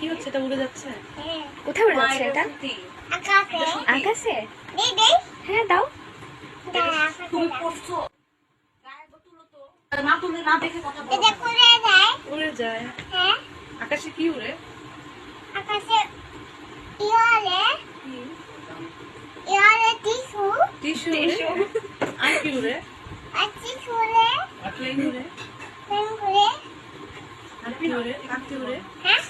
কি হচ্ছে? এটা উড়ে যাচ্ছে? হ্যাঁ কোথায় উড়ে যাচ্ছে এটা? আকাশে? আকাশে দেই দেই হ্যাঁ দাও। তুমি পড়ছো। গায়ে তুলো তো। না তুলে না দেখে কথা বলো। এটা করে যায়। উড়ে যায়। হ্যাঁ। আকাশে কি উড়ে? আকাশে ইয়ালে ইয়ালে টিসু উড়ে? আর কি উড়ে? আর টিসুলে প্লেন উড়ে? পেন করে আর কি উড়ে? পাখি উড়ে? হ্যাঁ?